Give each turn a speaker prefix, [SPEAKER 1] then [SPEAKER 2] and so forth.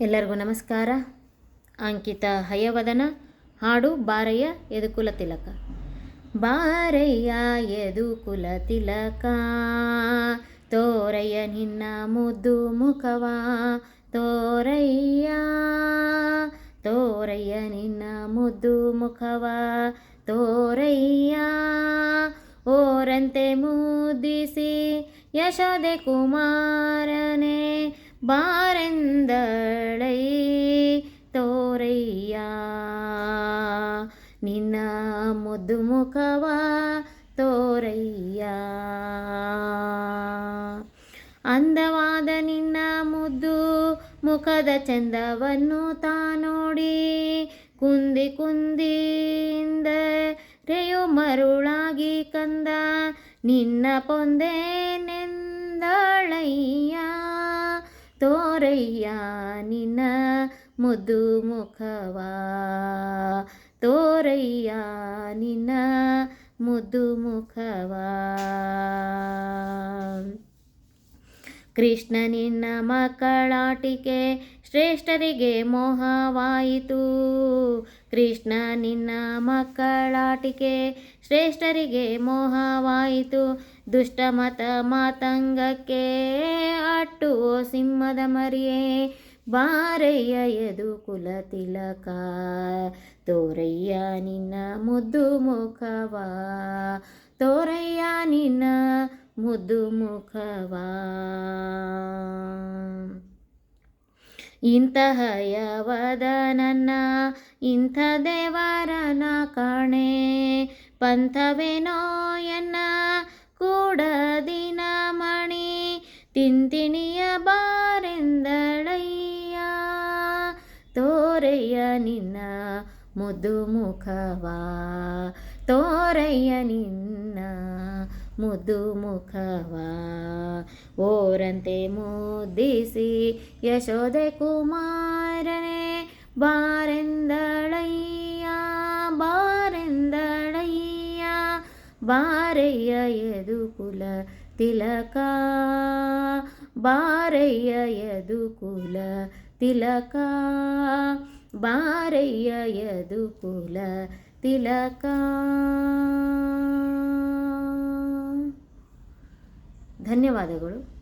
[SPEAKER 1] ಎಲ್ಲರಿಗೂ ನಮಸ್ಕಾರ. ಅಂಕಿತ ಹಯವದನ, ಹಾಡು ಬಾರಯ್ಯ ಯದುಕುಲ ತಿಲಕ. ಬಾರಯ್ಯ ಯದುಕುಲ ತಿಲಕ. ತೋರಯ್ಯ, ನಿನ್ನ ಮುದ್ದು ಮುಖವ. ತೋರಯ್ಯ ತೋರಯ್ಯ, ನಿನ್ನ ಮುದ್ದು ಮುಖವ. ತೋರಯ್ಯ, ಓರಂತೆ ಮುದ್ದಿಸಿ ಯಶೋದೆ ಕುಮಾರನೇ ಬಾರೆಂದಳೈ ನಿನ್ನ ಮುದ್ದು ಮುಖವ ತೋರಯ್ಯ. ಅಂದವಾದ ನಿನ್ನ ಮುದ್ದು ಮುಖದ ಚಂದವನ್ನು ತಾ ನೋಡಿ ಕುಂದಿ ಕುಂದಿಯಿಂದ ರೆಯು ಮರುಳಾಗಿ ಕಂದ ನಿನ್ನ ಪೊಂದೆ ತೋರಯ್ಯ ನಿನ್ನ ಮುದ್ದು ಮುಖವ ತೋರಯ್ಯ ಮುಖವ ಕೃಷ್ಣ ನಿನ್ನ ಮಕ್ಕಳಾಟಿಕೆ ಶ್ರೇಷ್ಠರಿಗೆ ಮೋಹವಾಯಿತು. ಕೃಷ್ಣ ನಿನ್ನ ಮಕ್ಕಳಾಟಿಕೆ ಶ್ರೇಷ್ಠರಿಗೆ ಮೋಹವಾಯಿತು. ದುಷ್ಟಮತ ಮಾತಂಗಕ್ಕೆ ಅಟ್ಟು ಸಿಂಹದ ಮರಿಯೇ, ಬಾರಯ್ಯ ಎದು ಕುಲ ತಿಲಕ, ತೋರಯ್ಯ ನಿನ್ನ ಮುದ್ದು ಮುಖವ, ತೋರಯ್ಯ ನಿನ್ನ ಮುದ್ದು ಇಂತಹ ಯವದ ನನ್ನ ಇಂಥ ದೇವರನ ಕಾಣೆ. ಪಂಥವೇನೋ ಎನ್ನ ಕೂಡದಿನ ಮಣಿ. ತಿಂತಿಣಿಯ ಬಾರೆಂದಳಯ್ಯ. ತೋರೆಯ ನಿನ್ನ ಮುದ್ದು ಮುಖವಾ ನಿನ್ನ ಮುದ್ದು ಮುಖವ ಓರಂತೆ ಮುದ್ದಿಸಿ ಯಶೋದೆ ಕುಮಾರನೇ ಬಾರೆಂದಳಯ್ಯ ಬಾರೆಂದಳಯ್ಯ ಬಾರಯ್ಯ ಯದು ಕುಲ ತಿಲಕ ಬಾರಯ್ಯ ಯದು ಕುಲ ತಿಲಕ ಬಾರಯ್ಯ ಯದು ಕುಲ ತಿಲಕ ಧನ್ಯವಾದಗಳು.